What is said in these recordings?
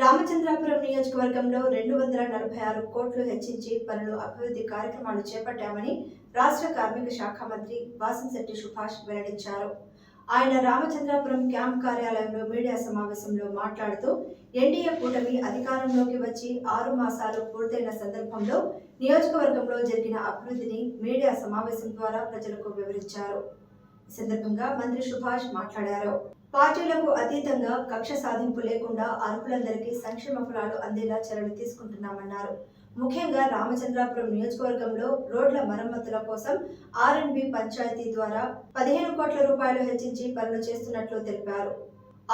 రామచంద్రాపురం నియోజకవర్గంలో రెండు వందల నలభై ఆరు కోట్లు హెచ్చించి పనులు అభివృద్ధి కార్యక్రమాలు చేపట్టామని రాష్ట్ర కార్మిక శాఖ మంత్రి వాసంశెట్టి సుభాష్ వెల్లడించారు. ఆయన రామచంద్రాపురం క్యాంప్ కార్యాలయంలో మీడియా సమావేశంలో మాట్లాడుతూ ఎన్డీఏ కూటమి అధికారంలోకి వచ్చి ఆరు మాసాలు పూర్తయిన సందర్భంలో నియోజకవర్గంలో జరిగిన అభివృద్ధిని మీడియా సమావేశం ద్వారా ప్రజలకు వివరించారు. సందర్భంగా మంత్రి సుభాష్ మాట్లాడారు. పార్టీలకు అతీతంగా కక్ష సాధింపు లేకుండా అర్హులందరికీ సంక్షేమ ఫలాలు అందేలా చర్యలు తీసుకుంటున్నామన్నారు. ముఖ్యంగా రామచంద్రాపురం నియోజకవర్గంలో రోడ్ల మరమ్మతుల కోసం ఆర్ అండ్ బి పంచాయతీ ద్వారా పదిహేను కోట్ల రూపాయలు హెచ్చించి పనులు చేస్తున్నట్లు తెలిపారు.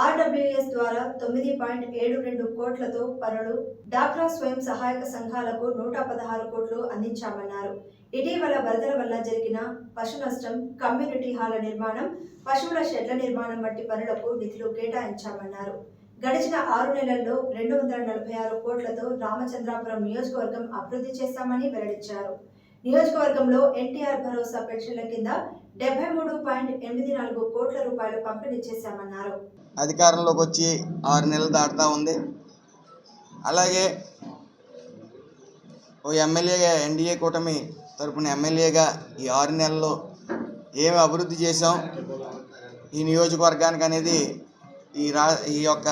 ఆర్డబ్ల్యూఎస్ ద్వారా తొమ్మిది పాయింట్ ఏడు రెండు కోట్లతో పనులు డాక్రా స్వయం సహాయక సంఘాలకు నూట పదహారు కోట్లు అందించామన్నారు. ఇటీవల వరదల వల్ల జరిగిన పశు నష్టం కమ్యూనిటీ హాల నిర్మాణం పశువుల షెడ్ల నిర్మాణం వంటి పనులకు నిధులు కేటాయించామన్నారు. గడిచిన ఆరు నెలల్లో రెండు వందల నలభై ఆరు కోట్లతో రామచంద్రాపురం నియోజకవర్గం అభివృద్ధి చేశామని వెల్లడించారు. నియోజకవర్గంలో ఎన్టీఆర్ భరోసా పెన్షన్ల కింద డెబ్బై మూడు పాయింట్ ఎనిమిది నాలుగు కోట్ల రూపాయలు పంపిణీ చేశామన్నారు. అధికారంలోకి వచ్చి ఆరు నెలలు దాటుతూ ఉంది. అలాగే ఓ ఎమ్మెల్యేగా ఎన్డీఏ కూటమి తరపున ఎమ్మెల్యేగా ఈ ఆరు నెలల్లో ఏమి అభివృద్ధి చేసాం ఈ నియోజకవర్గానికి అనేది ఈ రా ఈ యొక్క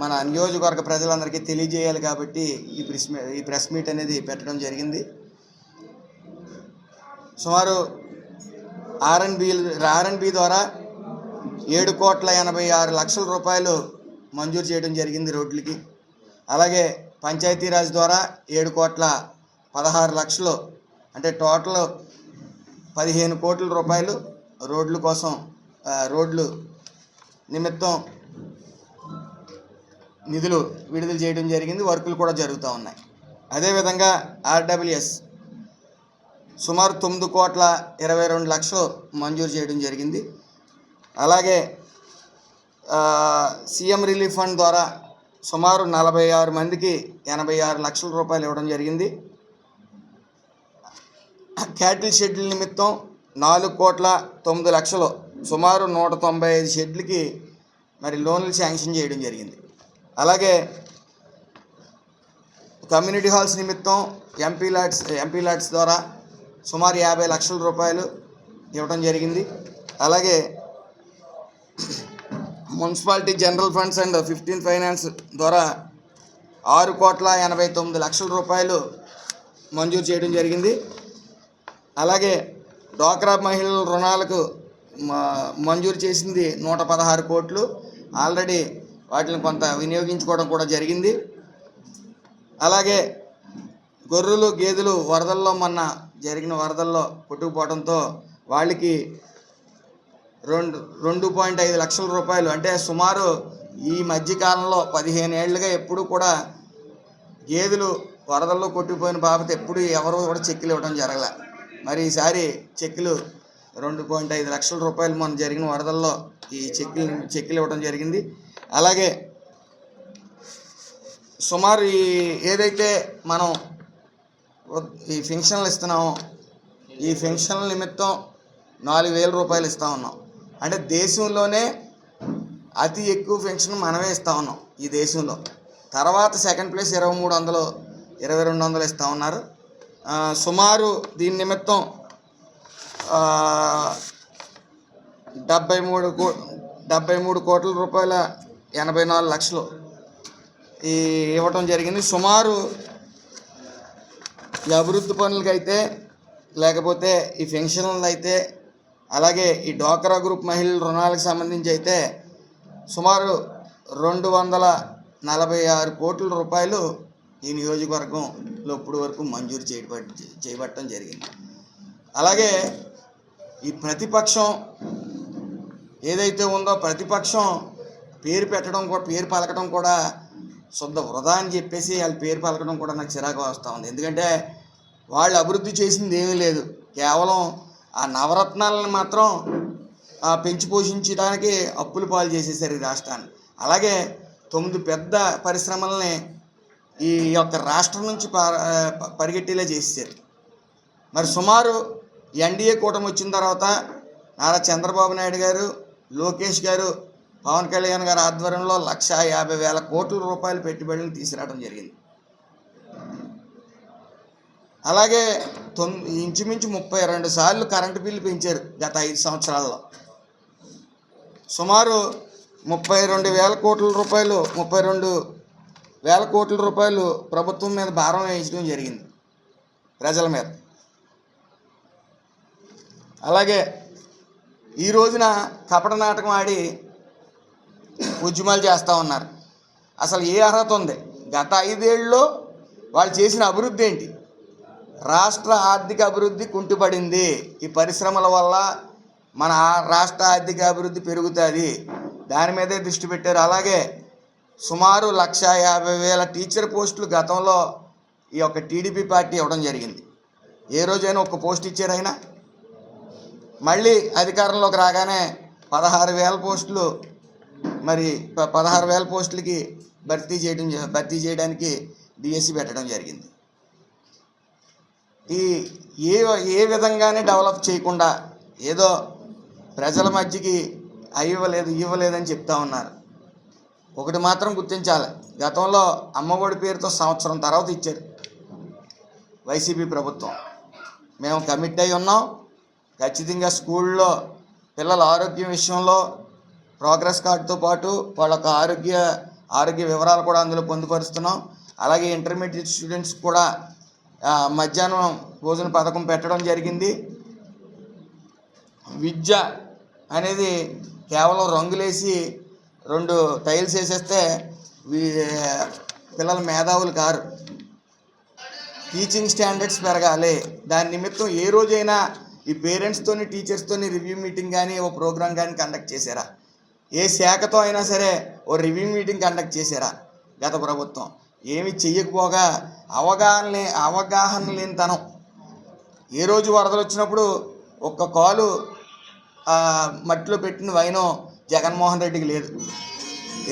మన నియోజకవర్గ ప్రజలందరికీ తెలియజేయాలి కాబట్టి ఈ ప్రెస్ ఈ ప్రెస్ మీట్ అనేది పెట్టడం జరిగింది. సుమారు ఆర్ఎన్బి ఆర్ఎన్బి ద్వారా ఏడు కోట్ల ఎనభై ఆరు లక్షల రూపాయలు మంజూరు చేయడం జరిగింది రోడ్లకి. అలాగే పంచాయతీరాజ్ ద్వారా ఏడు కోట్ల పదహారు లక్షలు అంటే టోటల్ పదిహేను కోట్ల రూపాయలు రోడ్ల కోసం రోడ్లు నిమిత్తం నిధులు విడుదల చేయడం జరిగింది వర్కులు కూడా జరుగుతూ ఉన్నాయి. అదేవిధంగా ఆర్డబ్ల్యూఎస్ సుమారు తొమ్మిది కోట్ల ఇరవై రెండు లక్షలు మంజూరు చేయడం జరిగింది. అలాగే సీఎం రిలీఫ్ ఫండ్ ద్వారా సుమారు నలభై ఆరు మందికి ఎనభై ఆరు లక్షల రూపాయలు ఇవ్వడం జరిగింది. క్యాటిల్ షెడ్ల నిమిత్తం నాలుగు కోట్ల తొమ్మిది లక్షలు సుమారు నూట తొంభై ఐదు షెడ్లకి మరి లోన్లు శాంక్షన్ చేయడం జరిగింది. అలాగే కమ్యూనిటీ హాల్స్ నిమిత్తం ఎంపీ లాట్స్ ఎంపీ లాట్స్ ద్వారా సుమారు యాభై లక్షల రూపాయలు ఇవ్వడం జరిగింది. అలాగే municipality general funds and fifteen finance ద్వారా ఆరు కోట్ల ఎనభై తొమ్మిది లక్షల రూపాయలు మంజూరు చేయడం జరిగింది. అలాగే డ్వాక్రా మహిళల రుణాలకు మ- మంజూరు చేసింది నూట పదహారు కోట్లు. ఆల్రెడీ వాటిని కొంత వినియోగించుకోవడం కూడా జరిగింది. అలాగే గొర్రెలు గేదెలు వరదల్లో మొన్న జరిగిన వరదల్లో కొట్టుకుపోవడంతో వాళ్ళకి రెండు రెండు పాయింట్ ఐదు లక్షల రూపాయలు అంటే సుమారు ఈ మధ్యకాలంలో పదిహేను ఏళ్ళుగా ఎప్పుడు కూడా గేదెలు వరదల్లో కొట్టుకుపోయిన బాబత ఎప్పుడు ఎవరు కూడా చెక్కులు ఇవ్వడం జరగలే. మరి ఈసారి చెక్కులు రెండు పాయింట్ ఐదు లక్షల రూపాయలు మొన్న జరిగిన వరదల్లో ఈ చెక్కులు చెక్కులు ఇవ్వడం జరిగింది. అలాగే సుమారు ఈ ఏదైతే మనం ఈ ఫెన్షన్లు ఇస్తున్నాము. ఈ ఫెన్షన్ల నిమిత్తం నాలుగు వేల రూపాయలు ఇస్తూ ఉన్నాం. అంటే దేశంలోనే అతి ఎక్కువ పెన్షన్ మనమే ఇస్తా ఉన్నాం ఈ దేశంలో. తర్వాత సెకండ్ ప్లేస్ ఇరవై మూడు వందలు ఇరవై రెండు వందలు ఇస్తూ ఉన్నారు. సుమారు దీని నిమిత్తం డెబ్బై మూడు కో డెబ్బై మూడు కోట్ల రూపాయల ఎనభై నాలుగు లక్షలు ఈ ఇవ్వటం జరిగింది. సుమారు ఈ అభివృద్ధి పనులకి అయితే లేకపోతే ఈ పెన్షన్లు అయితే అలాగే ఈ డోకరా గ్రూప్ మహిళల రుణాలకు సంబంధించి అయితే సుమారు రెండు వందల నలభై ఆరు కోట్ల రూపాయలు ఈ నియోజకవర్గంలో ఇప్పుడు వరకు మంజూరు చేయబట్ చేయబట్టడం జరిగింది. అలాగే ఈ ప్రతిపక్షం ఏదైతే ఉందో ప్రతిపక్షం పేరు పెట్టడం కూడా పేరు పలకడం కూడా శుద్ధ వృధా అని చెప్పేసి వాళ్ళ పేరు పలకడం కూడా నాకు చిరాకు వస్తూ ఉంది. ఎందుకంటే వాళ్ళు అభివృద్ధి చేసింది ఏమీ లేదు. కేవలం ఆ నవరత్నాలను మాత్రం ఆ, పెంచి పోషించడానికి అప్పులు పాలు చేసేసారు ఈ రాష్ట్రాన్ని. అలాగే తొమ్మిది పెద్ద పరిశ్రమల్ని ఈ యొక్క రాష్ట్రం నుంచి ప- పరిగెట్టేలా చేసేసారు. మరి సుమారు ఎన్డీఏ కూటమి వచ్చిన తర్వాత నారా చంద్రబాబు నాయుడు గారు లోకేష్ గారు పవన్ కళ్యాణ్ గారి ఆధ్వర్యంలో లక్ష యాభై వేల కోట్ల రూపాయల పెట్టుబడులు తీసుకురావడం జరిగింది. అలాగే తొమ్మిది ఇంచుమించు ముప్పై రెండు సార్లు కరెంటు బిల్లు పెంచారు గత ఐదు సంవత్సరాల్లో. సుమారు ముప్పై రెండు వేల కోట్ల రూపాయలు ముప్పై రెండు వేల కోట్ల రూపాయలు ప్రభుత్వం మీద భారం వేయించడం జరిగింది ప్రజల మీద. అలాగే ఈ రోజున కపట నాటకం ఆడి ఉద్యమాలు చేస్తూ ఉన్నారు. అసలు ఏ అర్హత ఉంది? గత ఐదేళ్ళలో వాళ్ళు చేసిన అభివృద్ధి ఏంటి? రాష్ట్ర ఆర్థిక అభివృద్ధి కుంటుపడింది. ఈ పరిశ్రమల వల్ల మన రాష్ట్ర ఆర్థిక అభివృద్ధి పెరుగుతుంది. దాని మీదే దృష్టి పెట్టారు. అలాగే సుమారు లక్ష యాభై వేల టీచర్ పోస్టులు గతంలో ఈ యొక్క టీడీపీ పార్టీ ఇవ్వడం జరిగింది. ఏ రోజైనా ఒక పోస్ట్ ఇచ్చారైనా మళ్ళీ అధికారంలోకి రాగానే పదహారు వేల పోస్టులు మరి ప- పదహారు వేల పోస్టులకి భర్తీ చేయడం భర్తీ చేయడానికి డిఎస్సి పెట్టడం జరిగింది. ఈ ఏ ఏ విధంగానే డెవలప్ చేయకుండా ఏదో ప్రజల మధ్యకి అవి ఇవ్వలేదు ఇవ్వలేదని చెప్తా ఉన్నారు. ఒకటి మాత్రం గుర్తించాలి. గతంలో అమ్మఒడి పేరుతో సంవత్సరం తర్వాత ఇచ్చారు వైసీపీ ప్రభుత్వం. మేము కమిట్ అయి ఉన్నాం. ఖచ్చితంగా స్కూల్లో పిల్లల ఆరోగ్యం విషయంలో ప్రోగ్రెస్ కార్డుతో పాటు వాళ్ళ యొక్క ఆరోగ్య ఆరోగ్య వివరాలు కూడా అందులో పొందుపరుస్తున్నాం. అలాగే ఇంటర్మీడియట్ స్టూడెంట్స్ కూడా మధ్యాహ్నం భోజన పథకం పెట్టడం జరిగింది. విద్య అనేది కేవలం రంగులేసి రెండు టైల్స్ వేసేస్తే పిల్లల మేధావులు కారు. టీచింగ్ స్టాండర్డ్స్ పెరగాలి. దాని నిమిత్తం ఏ రోజైనా ఈ పేరెంట్స్తోని టీచర్స్తోని రివ్యూ మీటింగ్ కానీ ఓ ప్రోగ్రామ్ కానీ కండక్ట్ చేశారా? ఏ శాఖతో అయినా సరే ఓ రివ్యూ మీటింగ్ కండక్ట్ చేశారా గత ప్రభుత్వం? ఏమి చెయ్యకపోగా అవగాహన లే అవగాహన లేనితనం. ఏ రోజు వరదలు వచ్చినప్పుడు ఒక్క కాలు మట్టిలో పెట్టిన వైనం జగన్మోహన్ రెడ్డికి లేదు.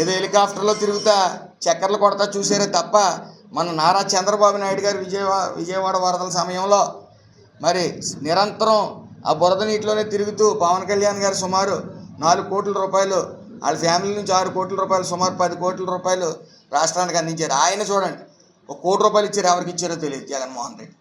ఏదో హెలికాప్టర్లో తిరుగుతా చక్కర్లు కొడతా చూసారే తప్ప మన నారా చంద్రబాబు నాయుడు గారు విజయవాడ విజయవాడ వరదల సమయంలో మరి నిరంతరం ఆ బురద నీటిలోనే తిరుగుతూ పవన్ కళ్యాణ్ గారు సుమారు నాలుగు కోట్ల రూపాయలు వాళ్ళ ఫ్యామిలీ నుంచి ఆరు కోట్ల రూపాయలు సుమారు పది కోట్ల రూపాయలు రాష్ట్రానికి అందించారు. ఆయన చూడండి ఒక కోటి రూపాయలు ఇచ్చారు ఎవరికి ఇచ్చారో తెలియదు జగన్మోహన్ రెడ్డి.